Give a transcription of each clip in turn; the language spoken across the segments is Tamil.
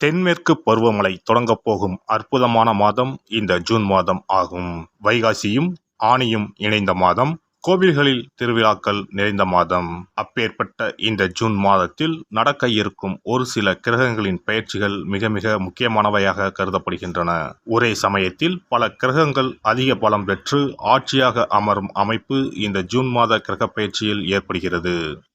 தென்மேற்கு பருவமழை தொடங்கப் போகும் அற்புதமான மாதம் இந்த ஜூன் மாதம் ஆகும். வைகாசியும் ஆணியும் இணைந்த மாதம் கோவில்களில் திருவிழாக்கள் நிறைந்த மாதம். அப்பேற்பட்ட இந்த ஜூன் மாதத்தில் நடக்க இருக்கும் ஒரு சில கிரகங்களின் பயிற்சிகள் மிக மிக முக்கியமானவையாக கருதப்படுகின்றன. ஒரே சமயத்தில் பல கிரகங்கள் அதிக பலம் பெற்று ஆட்சியாக அமரும் அமைப்பு இந்த ஜூன் மாத கிரக பயிற்சியில் ஏற்படுகிறது.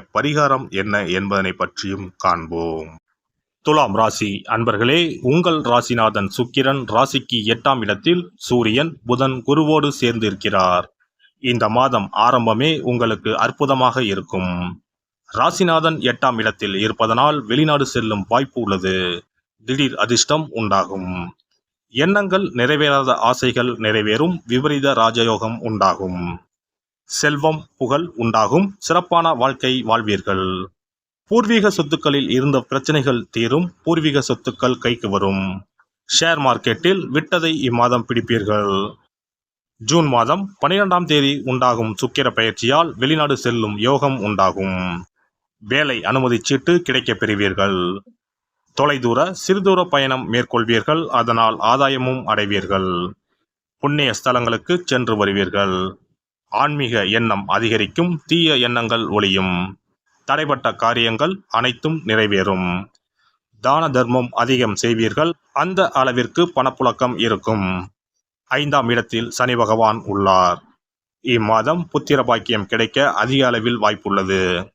பரிகாரம் என்ன என்பதனை பற்றியும் காண்போம். துலாம் ராசி அன்பர்களே உங்கள் ராசிநாதன் சுக்கிரன் ராசிக்கு எட்டாம் இடத்தில் சூரியன் புதன் குருவோடு சேர்ந்து இருக்கிறார் இந்த மாதம் ஆரம்பமே உங்களுக்கு அற்புதமாக இருக்கும். ராசிநாதன் எட்டாம் இடத்தில் இருப்பதனால் வெளிநாடு செல்லும் வாய்ப்பு உள்ளது. திடீர் அதிர்ஷ்டம் உண்டாகும். எண்ணங்கள் நிறைவேறாத ஆசைகள் நிறைவேறும் விபரீத ராஜயோகம் உண்டாகும். செல்வம் புகழ் உண்டாகும். சிறப்பான வாழ்க்கை வாழ்வீர்கள். பூர்வீக சொத்துக்களில் இருந்த பிரச்சனைகள் தீரும். பூர்வீக சொத்துக்கள் கைக்கு வரும். ஷேர் மார்க்கெட்டில் விட்டதை இம்மாதம் பிடிப்பீர்கள். ஜூன் மாதம் பனிரெண்டாம் தேதி உண்டாகும் சுக்கிர பயிற்சியால் வெளிநாடு செல்லும் யோகம் உண்டாகும். வேலை அனுமதி சீட்டு கிடைக்கப் பெறுவீர்கள். தொலைதூர சிறுதூர பயணம் மேற்கொள்வீர்கள். அதனால் ஆதாயமும் அடைவீர்கள். புண்ணிய ஸ்தலங்களுக்கு சென்று வருவீர்கள். ஆன்மீக எண்ணம் அதிகரிக்கும் தீய எண்ணங்கள் ஒளியும். தடைப்பட்ட காரியங்கள் அனைத்தும் நிறைவேறும். தான தர்மம் அதிகம் செய்வீர்கள் அந்த அளவிற்கு பணப்புழக்கம் இருக்கும். ஐந்தாம் இடத்தில் சனி பகவான் உள்ளார். இம்மாதம் புத்திர பாக்கியம் கிடைக்க அதிக அளவில் வாய்ப்புள்ளது.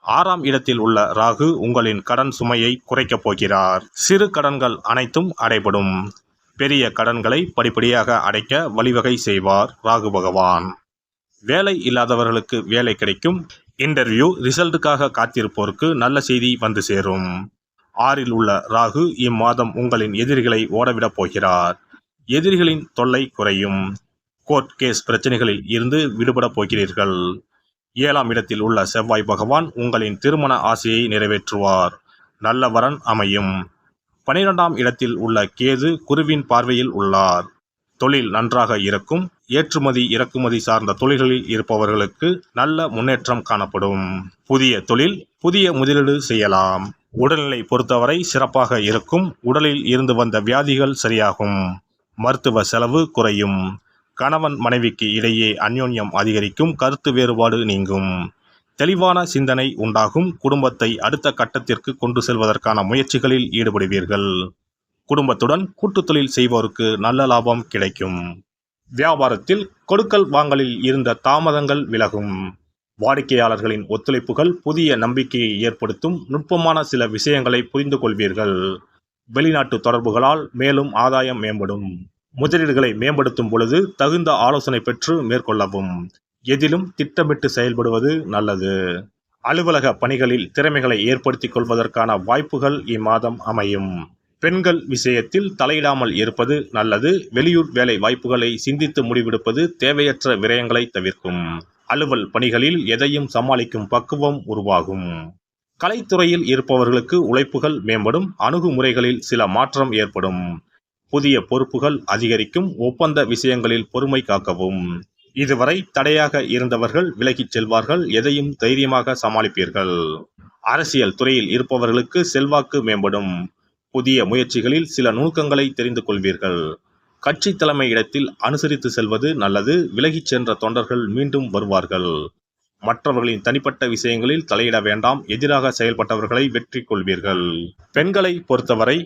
ஆறாம் இடத்தில் உள்ள ராகு உங்களின் கடன் சுமையை குறைக்கப் போகிறார். சிறு கடன்கள் அனைத்தும் அடைபடும். பெரிய கடன்களை படிப்படியாக அடைக்க வழிவகை செய்வார் ராகு பகவான். வேலை இல்லாதவர்களுக்கு வேலை கிடைக்கும். இன்டர்வியூ ரிசல்ட்டுக்காக காத்திருப்போருக்கு நல்ல செய்தி வந்து சேரும். ஆறில் உள்ள ராகு இம்மாதம் உங்களின் எதிரிகளை ஓடவிடப் போகிறார். எதிரிகளின் தொல்லை குறையும். கோர்ட் கேஸ் பிரச்சனைகளில் இருந்து விடுபடப் போகிறீர்கள். ஏழாம் இடத்தில் உள்ள செவ்வாய் பகவான் உங்களின் திருமண ஆசையை நிறைவேற்றுவார். நல்ல வரன் அமையும். பனிரெண்டாம் இடத்தில் உள்ள கேது குருவின் பார்வையில் உள்ளார். தொழில் நன்றாக இருக்கும். ஏற்றுமதி இறக்குமதி சார்ந்த தொழில்களில் இருப்பவர்களுக்கு நல்ல முன்னேற்றம் காணப்படும். புதிய தொழில் புதிய முதலீடு செய்யலாம். உடல்நிலை பொறுத்தவரை சிறப்பாக இருக்கும். உடலில் இருந்து வந்த வியாதிகள் சரியாகும். மருத்துவ செலவு குறையும். கணவன் மனைவிக்கு இடையே அந்யோன்யம் அதிகரிக்கும். கருத்து வேறுபாடு நீங்கும். தெளிவான சிந்தனை உண்டாகும். குடும்பத்தை அடுத்த கட்டத்திற்கு கொண்டு செல்வதற்கான முயற்சிகளில் ஈடுபடுவீர்கள். குடும்பத்துடன் கூட்டுத்தொழில் செய்வோருக்கு நல்ல லாபம் கிடைக்கும். வியாபாரத்தில் கொடுக்கல் வாங்கலில் இருந்த தாமதங்கள் விலகும். வாடிக்கையாளர்களின் ஒத்துழைப்புகள் புதிய நம்பிக்கையை ஏற்படுத்தும் நுட்பமான சில விஷயங்களை புரிந்து கொள்வீர்கள் வெளிநாட்டு தொடர்புகளால் மேலும் ஆதாயம் மேம்படும். முதலீடுகளை மேம்படுத்தும் பொழுது தகுந்த ஆலோசனை பெற்று மேற்கொள்ளவும். எதிலும் திட்டமிட்டு செயல்படுவது நல்லது. அலுவலக பணிகளில் திறமைகளை ஏற்படுத்திக் கொள்வதற்கான வாய்ப்புகள் இம்மாதம் அமையும். பெண்கள் விஷயத்தில் தலையிடாமல் இருப்பது நல்லது. வெளியூர் வேலை வாய்ப்புகளை சிந்தித்து முடிவெடுப்பது தேவையற்ற விரயங்களை தவிர்க்கும். அலுவல் பணிகளில் எதையும் சமாளிக்கும் பக்குவம் உருவாகும். கலைத்துறையில் இருப்பவர்களுக்கு உழைப்புகள் மேம்படும். அணுகுமுறைகளில் சில மாற்றம் ஏற்படும். புதிய பொறுப்புகள் அதிகரிக்கும். ஒப்பந்த விஷயங்களில் பொறுமை காக்கவும். இதுவரை தடையாக இருந்தவர்கள் விலகிச் செல்வார்கள். எதையும் தைரியமாக சமாளிப்பீர்கள். அரசியல் துறையில் இருப்பவர்களுக்கு செல்வாக்கு மேம்படும். புதிய முயற்சிகளில் சில நுணுக்கங்களை தெரிந்து கொள்வீர்கள். கட்சி தலைமை இடத்தில் அனுசரித்து செல்வது நல்லது விலகிச் சென்ற தொண்டர்கள் மீண்டும் வருவார்கள். மற்றவர்களின் தனிப்பட்ட விஷயங்களில் தலையிட வேண்டாம் எதிராக செயல்பட்டவர்களை வெற்றி கொள்வீர்கள். பெண்களை பொறுத்தவரை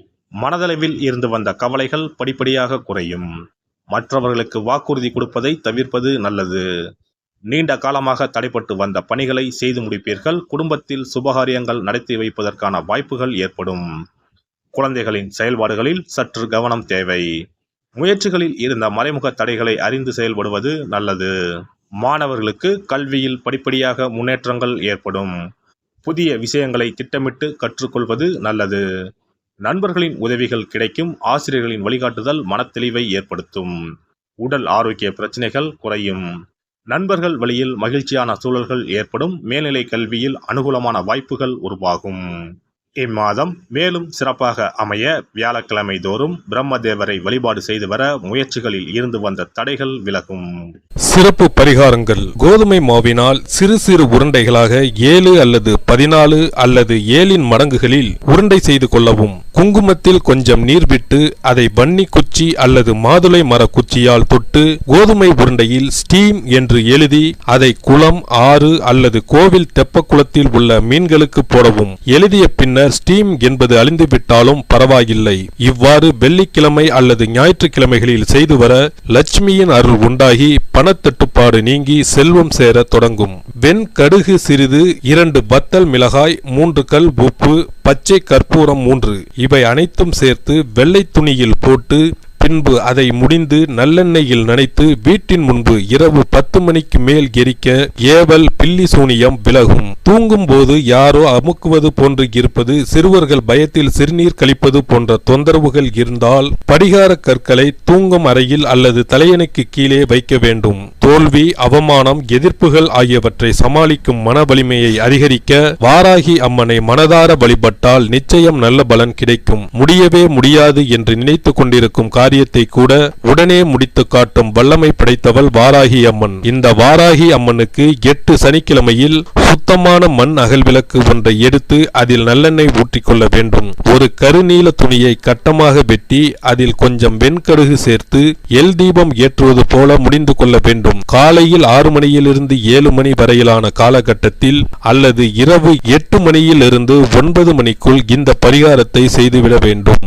மனதளவில் இருந்து வந்த கவலைகள் படிப்படியாக குறையும். மற்றவர்களுக்கு வாக்குறுதி கொடுப்பதை தவிர்ப்பது நல்லது. நீண்ட காலமாக தடைப்பட்டு வந்த பணிகளை செய்து முடிப்பீர்கள் குடும்பத்தில் சுபகாரியங்கள் நடத்தி வைப்பதற்கான வாய்ப்புகள் ஏற்படும். குழந்தைகளின் செயல்பாடுகளில் சற்று கவனம் தேவை. முயற்சிகளில் இருந்த மறைமுக தடைகளை அறிந்து செயல்படுவது நல்லது. மாணவர்களுக்கு கல்வியில் படிப்படியாக முன்னேற்றங்கள் ஏற்படும். புதிய விஷயங்களை திட்டமிட்டு கற்றுக்கொள்வது நல்லது. நண்பர்களின் உதவிகள் கிடைக்கும் ஆசிரியர்களின் வழிகாட்டுதல் மனத்தெளிவை ஏற்படுத்தும். உடல் ஆரோக்கிய பிரச்சனைகள் குறையும். நண்பர்கள் வழியில் மகிழ்ச்சியான சூழல்கள் ஏற்படும் மேல்நிலை கல்வியில் அனுகூலமான வாய்ப்புகள் உருவாகும். இம்மாதம் மேலும் சிறப்பாக அமைய வியாழக்கிழமை தோறும் பிரம்மதேவரை வழிபாடு செய்து வர முயற்சிகளில் இருந்து வந்த தடைகள் விலகும். சிறப்பு பரிகாரங்கள். கோதுமை மாவினால் சிறு சிறு உருண்டைகளாக ஏழு அல்லது பதினாலு அல்லது ஏழின் மடங்குகளில் உருண்டை செய்து கொள்ளவும். குங்குமத்தில் கொஞ்சம் நீர் விட்டு அதை வன்னி குச்சி அல்லது மாதுளை மர குச்சியால் தொட்டு கோதுமை உருண்டையில் ஸ்டீம் என்று எழுதி அதை குளம் ஆறு அல்லது கோவில் தெப்பக்குளத்தில் உள்ள மீன்களுக்கு போடவும். எழுதிய பின்னர் ஸ்டீம் என்பது அழிந்துவிட்டாலும் பரவாயில்லை. இவ்வாறு வெள்ளிக்கிழமை அல்லது ஞாயிற்றுக்கிழமைகளில் செய்து வர லட்சுமியின் அருள் உண்டாகி பணத்தட்டுப்பாடு நீங்கி செல்வம் சேர தொடங்கும். வெண் கடுகு சிறிது இரண்டு பத்தல் மிளகாய் மூன்று கல் உப்பு பச்சை கற்பூரம் மூன்று. இவை அனைத்தும் சேர்த்து வெள்ளை துணியில் போட்டு பின்பு அதை முடிந்து நல்லெண்ணெயில் நனைத்து வீட்டின் முன்பு இரவு பத்து மணிக்கு மேல் எரிக்க ஏவல் பில்லி சூனியம் விலகும். தூங்கும் போது யாரோ அமுக்குவது போன்று இருப்பது சிறுவர்கள் பயத்தில் சிறுநீர் கழிப்பது போன்ற தொந்தரவுகள் இருந்தால் படிகார கற்களை தூங்கும் அறையில் அல்லது தலையணைக்கு கீழே வைக்க வேண்டும். தோல்வி அவமானம் எதிர்ப்புகள் ஆகியவற்றை சமாளிக்கும் மன வலிமையை அதிகரிக்க வாராகி அம்மனை மனதார வழிபட்டால் நிச்சயம் நல்ல பலன் கிடைக்கும். முடியவே முடியாது என்று நினைத்து கொண்டிருக்கும் காரியத்தை கூட உடனே முடித்து காட்டும் வல்லமை படைத்தவள் வாராகி அம்மன். இந்த வாராகி அம்மனுக்கு எட்டு சனிக்கிழமையில் சுத்தமான மண் அகல் விளக்கு ஒன்றை எடுத்து அதில் நல்லெண்ணெய் ஊற்றிக்கொள்ள வேண்டும். ஒரு கருநீல துணியை கட்டமாக வெட்டி அதில் கொஞ்சம் வெண்கடுகு சேர்த்து எல் தீபம் ஏற்றுவது போல முடிந்து கொள்ள வேண்டும். காலையில் ஆறு மணியிலிருந்து ஏழு மணி வரையிலான காலகட்டத்தில் அல்லது இரவு எட்டு மணியிலிருந்து ஒன்பது மணிக்குள் இந்த பரிகாரத்தை செய்துவிட வேண்டும்.